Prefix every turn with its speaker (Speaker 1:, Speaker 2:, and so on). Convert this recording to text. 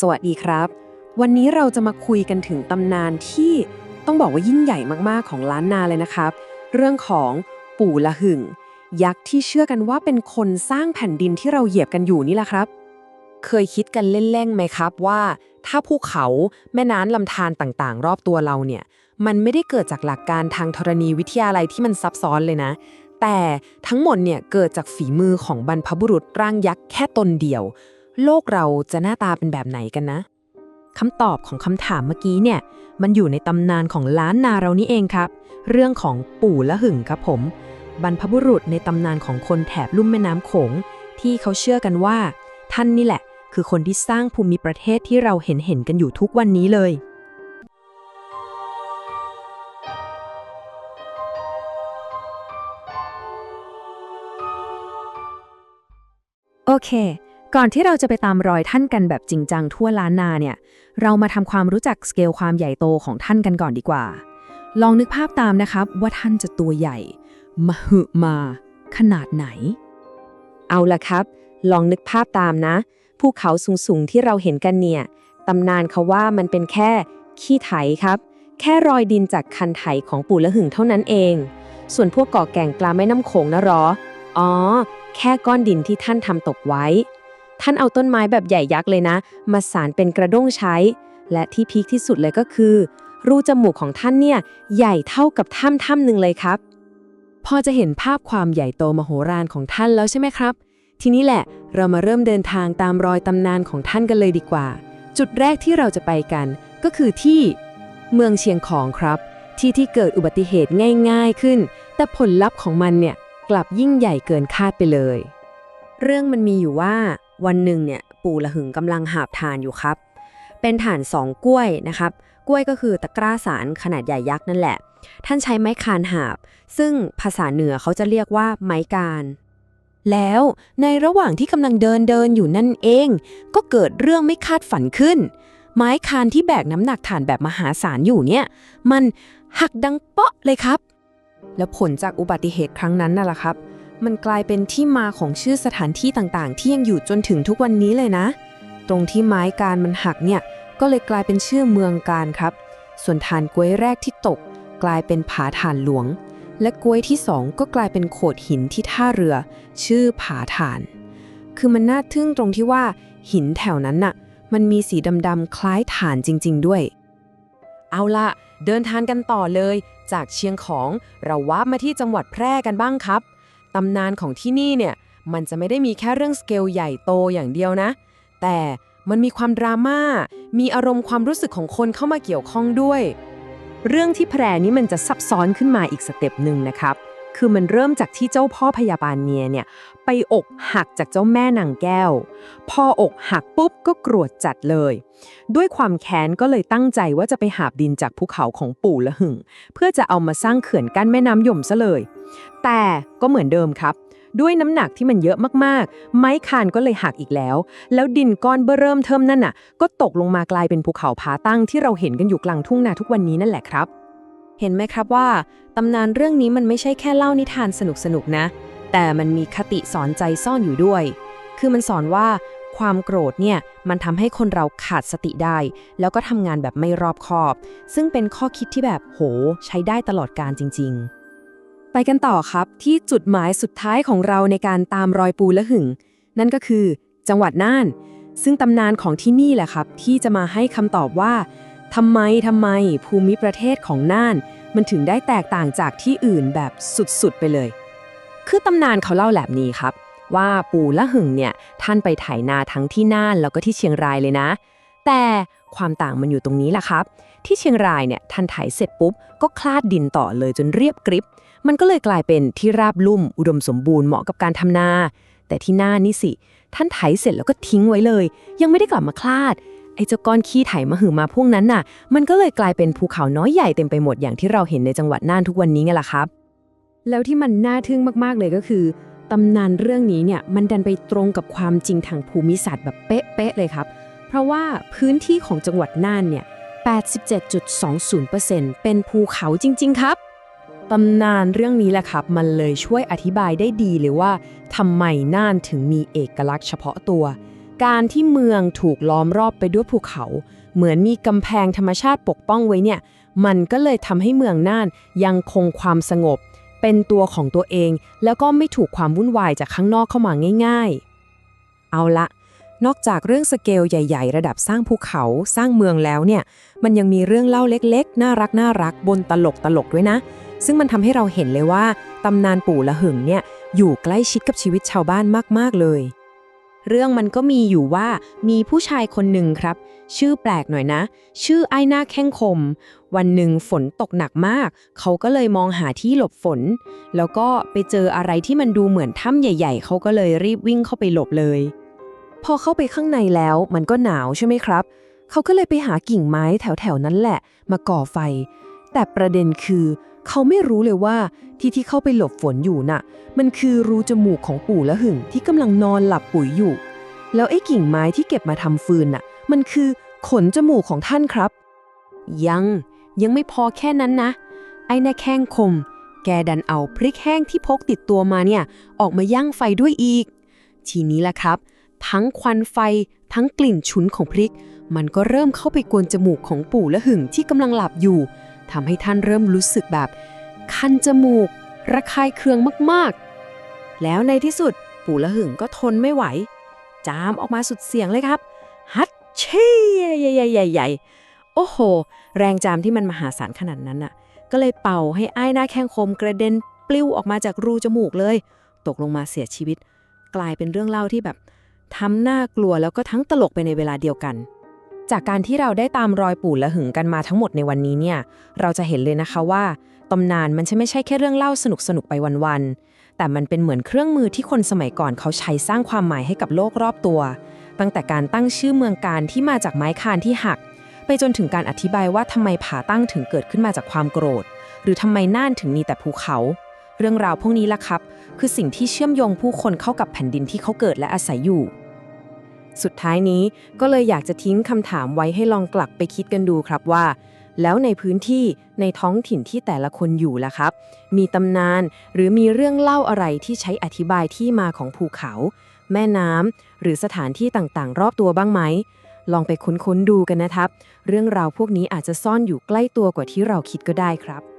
Speaker 1: สวัสดีครับ วันนี้เราจะมาคุยกันถึงตำนานที่ต้องบอกว่ายิ่งใหญ่มากๆของล้านนาเลยนะครับ เรื่องของปู่ละหึ่ง ยักษ์ที่เชื่อกันว่าเป็นคนสร้างแผ่นดินที่เราเหยียบกันอยู่นี่แหละครับ เคยคิดกันเล่นๆไหมครับว่า ถ้าภูเขาแม่น้ำลำธารต่างๆ รอบตัวเราเนี่ย มันไม่ได้เกิดจากหลักการทางธรณีวิทยาลัยที่มันซับซ้อนเลยนะแต่ทั้งหมดเนี่ยเกิดจากฝีมือของบรรพบุรุษร่างยักษ์แค่ตนเดียว โลกเราจะหน้าตาเป็นแบบไหนกันนะคำตอบของคำถามเมื่อกี้เนี่ย มันอยู่ในตำนานของล้านนาเรานี่เองครับ เรื่องของปู่ละหึ่งครับผม บรรพบุรุษในตำนานของคนแถบลุ่มแม่น้ำโขง ที่เขาเชื่อกันว่า ท่านนี่แหละ คือคนที่สร้างภูมิประเทศที่เราเห็นเห็นกันอยู่ทุกวันนี้เลยโอเค ก่อนที่เราจะไปตามรอยท่านกันแบบจริงจังทั่วล้านนาเนี่ย เรามาทำความรู้จักสเกลความใหญ่โตของท่านกันก่อนดีกว่า ลองนึกภาพตามนะครับ ว่าท่านจะตัวใหญ่ มหึมา ขนาดไหน เอาละครับ ลองนึกภาพตามนะ ภูเขาสูงๆที่เราเห็นกันเนี่ย ตำนานเขาว่ามันเป็นแค่ขี้ไถครับ แค่รอยดินจากคันไถของปู่ละหึงเท่านั้นเอง ส่วนพวกเกาะแก่งปลาแม่น้ำโขงนะหรอ อ๋อ แค่ก้อนดินที่ท่านทำตกไว้ ท่านเอาต้นไม้แบบใหญ่ยักษ์เลยนะ มาสารเป็นกระด้งใช้ และที่พีคที่สุดเลยก็คือ รูจมูกของท่านเนี่ยใหญ่เท่ากับถ้ำถ้ำหนึ่งเลยครับ พอจะเห็นภาพความใหญ่โตมโหฬารของท่านแล้วใช่ไหมครับ ทีนี้แหละเรามาเริ่มเดินทางตามรอยตำนานของท่านกันเลยดีกว่า จุดแรกที่เราจะไปกัน ก็คือที่เมืองเชียงของครับ ที่ที่เกิดอุบัติเหตุง่าย ๆขึ้น แต่ผลลัพธ์ของมันเนี่ยกลับยิ่งใหญ่เกินคาดไปเลย เรื่องมันมีอยู่ว่า วันหนึ่งเนี่ยปู่ละหึงกำลังหาบถ่านอยู่ครับ เป็นถ่านสองกล้วยนะครับ กล้วยก็คือตะกร้าสารขนาดใหญ่ยักษ์นั่นแหละ ท่านใช้ไม้คานหาบ ซึ่งภาษาเหนือเขาจะเรียกว่าไม้การแล้วในระหว่างที่กำลังเดินเดินอยู่นั่นเอง ก็เกิดเรื่องไม่คาดฝันขึ้น ไม้คานที่แบกน้ำหนักถ่านแบบมหาศาลอยู่เนี่ย มันหักดังเปาะเลยครับ แล้วผลจากอุบัติเหตุครั้งนั้นน่ะล่ะครับ มันกลายเป็นที่มาของชื่อสถานที่ต่างๆ ที่ยังอยู่จนถึงทุกวันนี้เลยนะ ตรงที่ไม้การมันหักเนี่ย ก็เลยกลายเป็นชื่อเมืองการครับ ส่วนฐานกล้วยแรกที่ตก กลายเป็นผาฐานหลวง และกล้วยที่สองก็กลายเป็นโขดหินที่ท่าเรือ ชื่อผาฐาน คือมันน่าทึ่งตรงที่ว่าหินแถวนั้นน่ะ มันมีสีดำๆคล้ายฐานจริง ๆ ด้วย เอาละเดินทางกันต่อเลย จากเชียงของเราวามาที่จังหวัดแพร่กันบ้างครับ ตำนานของที่นี่เนี่ยมันจะไม่ได้มีแค่เรื่องสเกลใหญ่โตอย่างเดียวนะ แต่มันมีความดราม่า มีอารมณ์ความรู้สึกของคนเข้ามาเกี่ยวข้องด้วย เรื่องที่แพรนี้มันจะซับซ้อนขึ้นมาอีกสเต็ปหนึ่งนะครับ คือมันเริ่มจากที่เจ้าพ่อพยาบาลเนียเนี่ย ไปอกหักจากเจ้าแม่นางแก้ว พออกหักปุ๊บก็กรวดจัดเลย ด้วยความแค้นก็เลยตั้งใจว่าจะไปหาบดินจากภูเขาของปู่ละหึงเพื่อจะเอามาสร้างเขื่อนกั้นแม่น้ำยมซะเลย แต่ก็เหมือนเดิมครับด้วยน้ำหนักที่มันเยอะมากๆ ไม้คานก็เลยหักอีกแล้ว แล้วดินก้อนเบื้อเริ่มเทิมนั่นน่ะ ก็ตกลงมากลายเป็นภูเขาผาตั้งที่เราเห็นกันอยู่กลางทุ่งนาทุกวันนี้นั่นแหละครับ เห็นไหมครับว่าตำนานเรื่องนี้มันไม่ใช่แค่เล่านิทานสนุกๆนะ แต่มันมีคติสอนใจซ่อนอยู่ด้วย คือมันสอนว่าความโกรธเนี่ยมันทำให้คนเราขาดสติได้ แล้วก็ทำงานแบบไม่รอบคอบ ซึ่งเป็นข้อคิดที่แบบโห ใช้ได้ตลอดการจริง ๆ ไปกันต่อครับที่จุดหมายสุดท้ายของเราในการตามรอยปูและหึง นั่นก็คือ จังหวัดน่าน ซึ่งตำนานของที่นี่แหละครับ ที่จะมาให้คำตอบว่าทำไมทำไมภูมิประเทศของน่าน มันถึงได้แตกต่างจากที่อื่นแบบสุดๆไปเลย คือตำนานเขาเล่าแบบนี้ครับ ว่าปู่ละหึงเนี่ยท่านไปไถนาทั้งที่น่านแล้วก็ที่เชียงรายเลยนะ แต่ความต่างมันอยู่ตรงนี้แหละครับ ที่เชียงรายเนี่ยท่านไถเสร็จปุ๊บ ก็คลาดดินต่อเลยจนเรียบกริบ มันก็เลยกลายเป็นที่ราบลุ่มอุดมสมบูรณ์เหมาะกับการทำนา แต่ที่น่านนี่สิ ท่านไถเสร็จแล้วก็ทิ้งไว้เลย ยังไม่ได้กลับมาคลาดไอ้เจ้าก้อนขี้ไถมาหือมาพวกนั้นน่ะ มันก็เลยกลายเป็นภูเขาน้อยใหญ่เต็มไปหมดอย่างที่เราเห็นในจังหวัดน่านทุกวันนี้ไงล่ะครับ แล้วที่มันน่าทึ่งมากๆเลยก็คือตำนานเรื่องนี้เนี่ยมันดันไปตรงกับความจริงทางภูมิศาสตร์แบบเป๊ะๆเลยครับ เพราะว่าพื้นที่ของจังหวัดน่านเนี่ย 87.20%เป็นภูเขาจริง ๆ ครับตำนานเรื่องนี้แหละครับ มันเลยช่วยอธิบายได้ดีเลยว่าทำไมน่านถึงมีเอกลักษณ์เฉพาะตัว การที่เมืองถูกล้อมรอบไปด้วยภูเขา เหมือนมีกำแพงธรรมชาติปกป้องไว้เนี่ย มันก็เลยทำให้เมืองน่านยังคงความสงบ เป็นตัวของตัวเอง แล้วก็ไม่ถูกความวุ่นวายจากข้างนอกเข้ามาง่าย ๆ เอาละ นอกจากเรื่องสเกลใหญ่ ๆ ระดับสร้างภูเขาสร้างเมืองแล้วเนี่ย มันยังมีเรื่องเล่าเล็กๆ น่ารักน่ารักบนตลกตลกด้วยนะ ซึ่งมันทำให้เราเห็นเลยว่าตำนานปู่ละหึงเนี่ยอยู่ใกล้ชิดกับชีวิตชาวบ้านมากๆเลย เรื่องมันก็มีอยู่ว่ามีผู้ชายคนหนึ่งครับ ชื่อแปลกหน่อยนะ ชื่อไอ้หน้าแข้งคม วันหนึ่งฝนตกหนักมาก เขาก็เลยมองหาที่หลบฝน แล้วก็ไปเจออะไรที่มันดูเหมือนถ้ำใหญ่ ๆ เขาก็เลยรีบวิ่งเข้าไปหลบเลย พอเข้าไปข้างในแล้วมันก็หนาวใช่ไหมครับ เขาก็เลยไปหากิ่งไม้แถวๆนั้นแหละ มาก่อไฟ แต่ประเด็นคือ เขาไม่รู้เลยว่าที่ที่เข้าไปหลบฝนอยู่น่ะ มันคือรูจมูกของปู่และหึงที่กำลังนอนหลับปุ๋ยอยู่ แล้วไอ้กิ่งไม้ที่เก็บมาทำฟืนน่ะ มันคือขนจมูกของท่านครับ ยังยังไม่พอแค่นั้นนะ ไอ้แน่แข้งคม แกดันเอาพริกแห้งที่พกติดตัวมาเนี่ย ออกมาย่างไฟด้วยอีก ทีนี้แหละครับ ทั้งควันไฟทั้งกลิ่นฉุนของพริก มันก็เริ่มเข้าไปกวนจมูกของปู่และหึงที่กำลังหลับอยู่ ทำให้ท่านเริ่มรู้สึกแบบ คันจมูก ระคายเคืองมากๆ แล้วในที่สุดปู่ละหึงก็ทนไม่ไหว จามออกมาสุดเสียงเลยครับ ฮัตเชี่ยใหญ่ๆๆๆโอ้โห แรงจามที่มันมหาศาลขนาดนั้นน่ะ ก็เลยเป่าให้อ้ายหน้าแข้งคมกระเด็นปลิวออกมาจากรูจมูกเลย ตกลงมาเสียชีวิต กลายเป็นเรื่องเล่าที่แบบทำหน้ากลัวแล้วก็ทั้งตลกไปในเวลาเดียวกัน จากการที่เราได้ตามรอยปู่ละหึงกันมาทั้งหมดในวันนี้เนี่ย เราจะเห็นเลยนะคะว่าตำนานมันใช่ไม่ใช่แค่เรื่องเล่าสนุกสนุกๆไปวันๆ แต่มันเป็นเหมือนเครื่องมือที่คนสมัยก่อนเขาใช้สร้างความหมายให้กับโลกรอบตัว ตั้งแต่การตั้งชื่อเมืองการที่มาจากไม้คานที่หัก ไปจนถึงการอธิบายว่าทำไมผาตั้งถึงเกิดขึ้นมาจากความโกรธ หรือทำไมน่านถึงมีแต่ภูเขา เรื่องราวพวกนี้ล่ะครับ คือสิ่งที่เชื่อมโยงผู้คนเข้ากับแผ่นดินที่เขาเกิดและอาศัยอยู่ สุดท้ายนี้ก็เลยอยากจะทิ้งคำถามไว้ให้ลองกลับไปคิดกันดูครับว่า แล้วในพื้นที่ในท้องถิ่นที่แต่ละคนอยู่ล่ะครับ มีตำนานหรือมีเรื่องเล่าอะไรที่ใช้อธิบายที่มาของภูเขา แม่น้ำหรือสถานที่ต่างๆ รอบตัวบ้างไหมลองไปค้นๆดูกันนะครับ เรื่องราวพวกนี้อาจจะซ่อนอยู่ใกล้ตัวกว่าที่เราคิดก็ได้ครับ